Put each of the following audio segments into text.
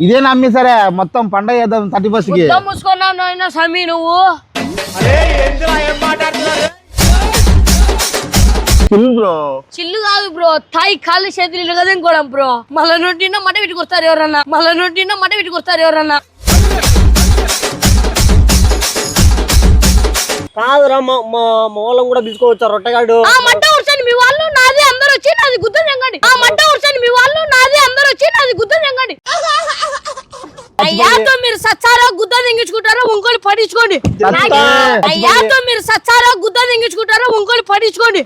ఇదే నమ్మి సరే మొత్తం పండగ చేద్దాం థర్టీ ఫస్ట్కి. గుద్ద మూసుకున్నావు సమీ నువ్వు? చిల్ బ్రో చిల్లు కాదు బ్రో తాయి కాళ్ళు చేతులు ఇరగదేం కూడా బ్రో మళ్ళా నొట్టిన మట పెట్టుకు వస్తారు ఎవరన్నా? మళ్ళా నొట్టిన మట పెట్టుకు వస్తారు ఎవరన్నా? కాదురా మా మా మా వాళ్ళని కూడా పిలుచుకోవచ్చు రొట్టెగాడు? ఆ మట్ట కూర్చొని మీ వాళ్ళు నాది వచ్చి నాది గుద్ద తెంగండి. ఆ మట్ట కూర్చొని మీ వాళ్ళు నాది అందరు వచ్చి నాది గుద్ద తెంగండి. అయ్యాతో మీరు సచ్చారా గుద్ద తెంగించుకుంటారా ఇంకోటి పడించుకోండి. అయ్యాతో మీరు సచ్చారా గుద్ద తెంగించుకుంటారా ఇంకోటి పడించుకోండి.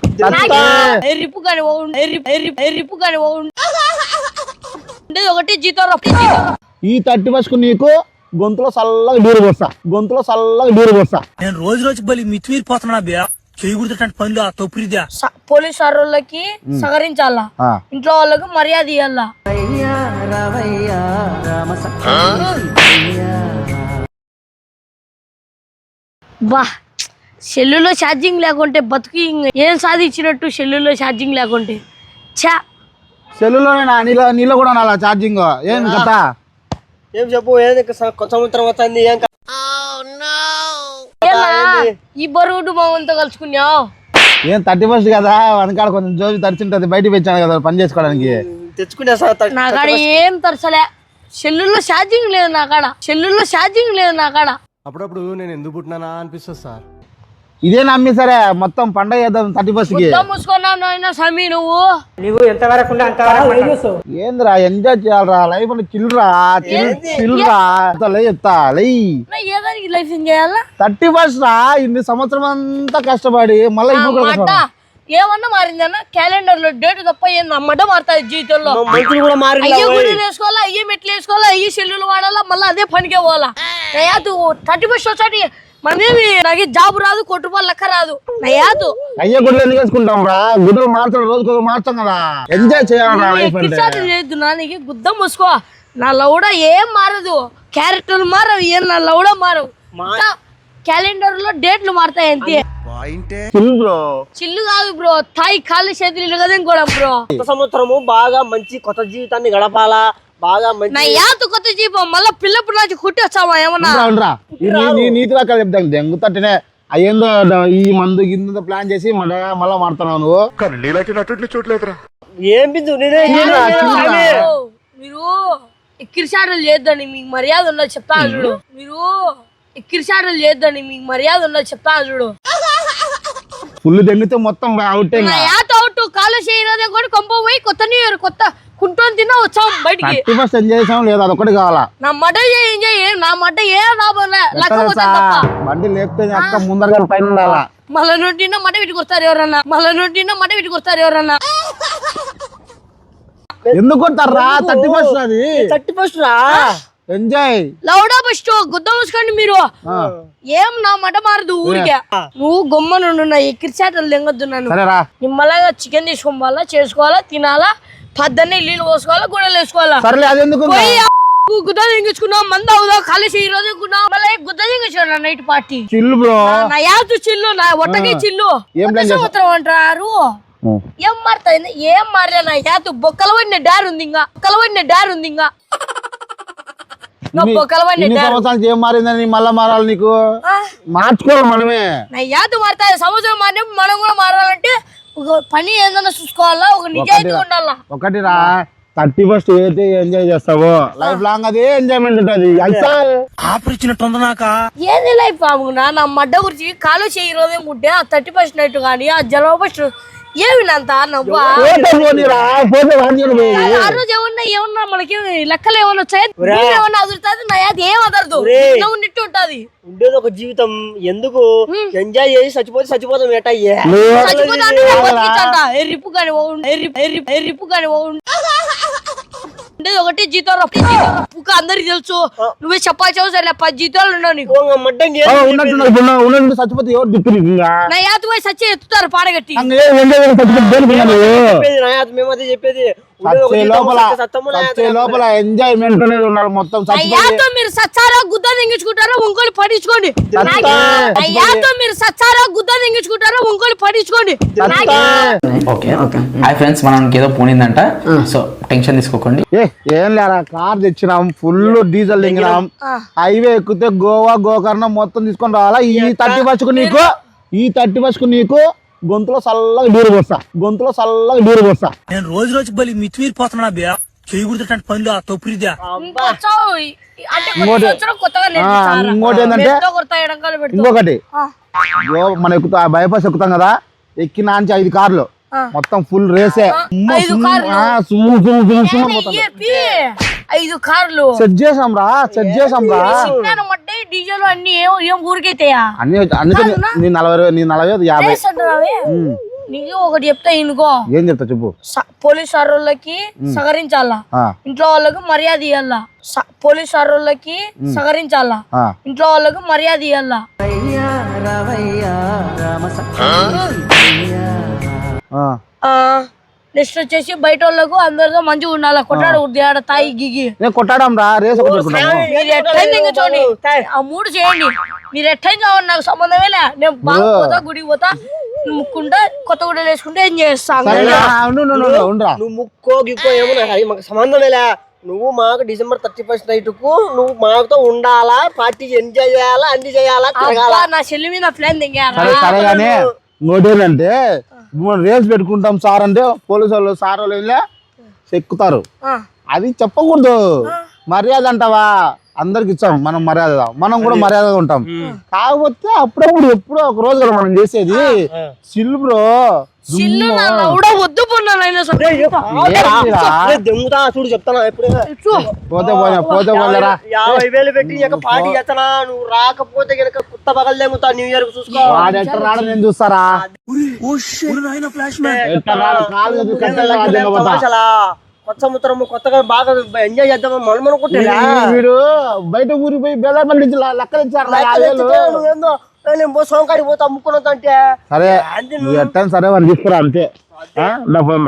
ఎర్రిప్పు కానీ ఓ- ఎర్రి- ఎర్రి- ఎర్రిప్పు కానీ ఉండేది ఒకటి జీతం ఈ థర్టీ ఫస్ట్కు నీకు గొంతులో చల్లగా డూరు పోస్తా. గొంతులో చల్లగా డూరు పోస్తా. నేను రోజు రోజు బలి మితిమీరిపోతున్నా బే చేయకూడదు పనులు ఆ పోలీస్ వాళ్ళకి సహకరించాలా. ఇంట్లో వాళ్ళకి మర్యాద ఇవ్వాలా బా సెల్లులో ఛార్జింగ్ లేకుంటే బతుకు ఏం సాధించినట్టు సెల్లులో ఛార్జింగ్ లేకుంటే? చా సెల్లులోనే నా నీలో నీలో కూడా నా ఛార్జింగ్? ఏం కథ ఏం చెప్పు కొత్త సంవత్సరం వస్తుంది ఏం ఈ బరువుడు మామంతో కలుసుకున్నావు? ఏం థర్టీ ఫస్ట్ కదా వెనకాల కొంచెం జోజు తడిచింటది బయటికి పెంచాను కదా పని చేసుకోవడానికి. తెచ్చుకునే సార్ త- నా కాడ ఏం తరచలే సెల్లులో ఛార్జింగ్ లేదు నా కాడ. సెల్లులో ఛార్జింగ్ లేదు నా కాడ. అప్పుడప్పుడు నేను ఎందుకు పుట్టినానా అనిపిస్తుంది సార్. ఇదే నమ్మి సరే మొత్తం పండగ చేద్దాం థర్టీ ఫస్ట్కి. గుద్ద మూసుకున్నావు నాయన సమీ నువ్వు? నువ్వు ఏందిరా ఎంజాయ్ చేయాలరా లైఫ్ చిల్లురా చిల్ చిల్లురా చెప్తా లై. లైఫ్ థర్టీ ఫస్ట్ రా ఇన్ని సంవత్సరం అంతా కష్టపడి మళ్ళీ ఇప్పుడు. ఏమన్నా మారిందన్న? క్యాలెండర్లో డేట్ తప్ప ఏం అమ్మట మారుతాయి జీవితంలో. మంత్రులు కూడా మారి అయ్యే గుడిలు వేసుకోవాలా అయ్యే మెట్లు వేసుకోవాలా అయ్యే సెల్లులు వాడాలా మళ్ళీ అదే పనికే పోవాలా. థర్టీ ఫస్ట్ వచ్చాటి మనమేమి నాకు జాబ్ రాదు కొట్టుకోవాలి లెక్క రాదు. నయాదు అయ్యే గుడ్లు ఎందుకు వేసుకుంటాం రా? గుడ్లు మార్చడం రోజుకు మార్చాం కదా. ఎంజాయ్ లేదు నానికి గుద్ద మూసుకో. నా లౌడ ఏం మారదు. క్యారెక్టర్లు మారవు ఏం నా లౌడ మారవు. క్యాలెండర్లో డేట్లు మారుతాయి అంతే. చిల్ బ్రో చిల్లు కాదు బ్రో తాయి కాళ్ళు చేతులు కూడా బ్రో కొత్త సంవత్సరము బాగా మంచి కొత్త జీవితాన్ని గడపాలా? బాగా మంచి నా యాత కొత్త జీపం మళ్ళా పిల్లప్పుడు నాకు కుట్టి వచ్చావా ఏమన్నా? ఉండరా, నీతి చెప్తాను దెంగుతట్టునే అయ్యేందో ఈ మందు గిందు ప్లాన్ చేసి మళ్ళా మళ్ళా మాడుతున్నావు నువ్వు. కానీ నీలాంటి నటుడిని చూడలేదురా. ఏం బిందు నేనే మీరు ఎక్కిరిచాటలు చేద్దండి మీకు మర్యాద ఉన్నది చెప్తాను చూడు. మీరు ఎక్కిరిచాటలు చేద్దండి మీకు మర్యాద ఉన్నది చెప్తాను చూడు. ఫుల్ దెంగితే మొత్తం అవుట్ యాత అవుట్ కాలు చేయలేదే కూడా కొంప పోయి కొత్త న్యూ ఇయర్ కొత్త కుంటోని తిన్నా వచ్చాం బయటికి. థర్టీ చేసాం? లేదు అదొకటి కావాలా? నా మట ఏం చేయి? నా మట ఏ లాభం లే లెక్క ఎక్కడ పోతే సా- తప్ప. బండి లేపితే అక్క ముందరగా పైన ఉండాలా? మళ్ళా నొట్టిన మట వస్తారు ఎవరన్నా? మళ్ళా నొట్టిన మట వస్తారు ఎవరన్నా? ఎందుకు కొడతారా? థర్టీ ఫస్ట్ అది. థర్టీ ఫస్ట్ రా? ఎంజాయ్. లౌడా ఫస్ట్ గుద్ద మూసుకోండి మీరు. ఏం నా మట మారదు ఊరికే. నువ్వు గొమ్మనుండు నా ఎక్కిరిచాటలు లెంగొద్దు నన్ను. సరేరా. నిమ్మలాగా చికెన్ తీసుకోవాలా చేసుకోవాలా తినాలా పద్దన్నే నీళ్ళు పోసుకోవాలా గుడ్డలు వేసుకోవాలా? సరేలే అది ఎందుకు గుద్ద దింగించుకున్నావు మంద అవుదా కలిసి ఈ రోజు మళ్ళీ గుద్ద దింగించుకున్నా నైట్ పార్టీ. Chill bro. నా యాతు చిల్లు నా ఒట్టకి చిల్లు? సంవత్సరం అంటారు ఏం మారుతాయి ఏం మారలే నా యాతు బొక్కల పడిన డార్ ఉంది ఇంకా. బొక్కల పడిన డార్ ఉంది ఇంకా. సంవత్సరాలకి ఏం మారిందని మళ్ళా మారాలి నీకు? మార్చుకోవాలి మనమే. నా యాతు మారుతాయి సంవత్సరం మారినప్పుడు మనం కూడా మారాలంటే ఒక పని ఏదైనా చూసుకోవాలా? ఒక నిజాయితీ ఉండాలా? ఒకటి రా. థర్టీ ఫస్ట్ ఏదైతే ఎంజాయ్ చేస్తావో లైఫ్ లాంగ్ అదే ఎంజాయ్మెంట్ ఉంటుంది. ఇచ్చినట్టుంది నాక? ఏంది లైఫ్ బాగున్నా నా మడ్డ గురించి కాలు చేయి రోజే ముట్టే ఆ థర్టీ ఫస్ట్ నైట్ కానీ ఆ జనవరి ఫస్ట్ ఏమి అంత నవ్వా? ఆ రోజు ఏమన్నా ఏమన్నా మనకి లెక్కలు ఏమన్నా వచ్చాయి? ఏమన్నా అదురుతుంది నా యాది ఏం అదరదు. ఉంటది. ఉండేది ఒక జీవితం. ఎందుకు? ఎంజాయ్ చేసి చచ్చిపోతే చచ్చిపోతాం ఏటా కానీ కానీ ఉండేది ఒకటి జీతం ఒకటి జీతం పుక్క అందరికి తెలుసు. నువ్వే చెప్పాల్సి అవసరం లే పది జీతాలు ఉన్నావు నీకు. నా యాత పోయి సచ్చి ఎత్తుతారు పాడగట్టి. మేము అదే చెప్పేది. లోపల ఎంజాయ్మెంట్ అనేది ఉండాలి మొత్తం అయ్యాతో మీరు సచ్చారా గుద్ద పడించుకోండి అయ్యాతో మీరు సచ్చారా గుద్ద పడించుకోండి చచ్చా. Okay okay. హాయ్ ఫ్రెండ్స్ మనకి ఏదో పోనిందంట సో టెన్షన్ తీసుకోకండి. ఏ ఏం లేరా కార్ తెచ్చినాం ఫుల్ డీజిల్ దిగినాం హైవే ఎక్కితే గోవా గోకర్ణం మొత్తం తీసుకొని రావాలా? ఈ తట్టి బస్సుకు నీకు ఈ తట్టి బస్సుకు నీకు గొంతులో చల్లగా నీరు పోస్తా. గొంతులో చల్లగా నీరు పోస్తా. నేను రోజు రోజు బలి మితిమీరిపోతున్నా బే చేయకూడదు పనులు ఆ తొప్పిరిదా ఇంకోటి. ఏంటంటే ఇంకొకటి. మనం ఎక్కుతా బైపాస్ ఎక్కుతాం కదా ఎక్కిన నుంచి ఐదు కార్లు. మొత్తం ఫుల్ రేసే. సెట్ చేసాం రా సెట్ చేసాం రా డీజిల్ అన్ని ఏం ఏం ఊరికైతాయా? అన్ని అందుకే నీ- నీ నలభై నీ నలభై ఐదు యాభై. చేస్తుంటారావే నీకు ఒకటి చెప్తా ఇనుకో. ఏం చెప్తా చెప్పు. స- పోలీస్ సారోళ్ళకి సహకరించాలా? ఇంట్లో వాళ్ళకి మర్యాద ఇవ్వాలా స- పోలీస్ సారోళ్ళకి సహకరించాలా. ఇంట్లో వాళ్ళకి మర్యాద ఇవ్వాలా ఆ. నెక్స్ట్ వచ్చేసి బయట వాళ్ళకు అందరితో మంచిగా ఉండాలా? కొట్టాడు ఆడ తాయి గిగి. నేను కొట్టాడం రా రేస్ ఒకటి పెట్టుకున్నాము మీరు ఎట్లయినా ఇంకా చూడండి. ఆ మూడు చేయండి. మీరు ఎట్లయినా కావండి నాకు సంబంధమే లే నేను బాగా పోతా గుడికి పోతా. ముక్కుంటా కొత్త గుడ్డలు వేసుకుంటే ఏం చేస్తాను సరేనా? ఉండు, ఉండు, ఉండు, ఉండురా. నువ్వు ముక్కో గిక్కో ఏమో నాకు అది మాకు సంబంధమేలే నువ్వు మాకు డిసెంబర్ థర్టీ ఫస్ట్ నైట్కు నువ్వు మాతో ఉండాలా పార్టీ ఎంజాయ్ చేయాలా అన్ని చేయాలా తిరగాల? అబ్బా, నా చెల్లి మీద ప్లాన్ దిగారా? సరే ఇంకోటి ఏంటంటే మనం రేస్ పెట్టుకుంటాం సార్ అంటే పోలీసు వాళ్ళు సార్ వాళ్ళు వెళ్ళా ఎక్కుతారు అది చెప్పకూడదు. మర్యాద అంటావా? అందరికి ఇచ్చాం మనం మర్యాద మనం కూడా మర్యాదగా ఉంటాం కాకపోతే అప్పుడప్పుడు ఎప్పుడో ఒక రోజు కదా మనం చేసేది సిల్ బ్రో చిల్లు నా లౌడ వద్దు పొన్నాను అయినా సరే దెంగుతా చూడు చెప్తానా ఎప్పుడు పోతే పోయినా పోతే పోలేరా యాభై వేలు పెట్టి ఇక పార్టీ చేస్తానా నువ్వు రాకపోతే గనక కుత్త పగలు న్యూ ఇయర్ చూసుకో రాడు నేను చూస్తారా ఫ్లాష్ కొత్త సముద్రం కొత్తగా బాగా ఎంజాయ్ చేద్దాం మనం అనుకుంటా వీడు బయట ఊరికి పోయి బెదర్ నుంచి లెక్కలు ఇచ్చారు నేను పో సోమకాడికి పోతా అమ్ముకున్నదంటే సరే నువ్వు ఎట్టని సరే వాళ్ళు తీసుకురా అంతే? నా ఫోన్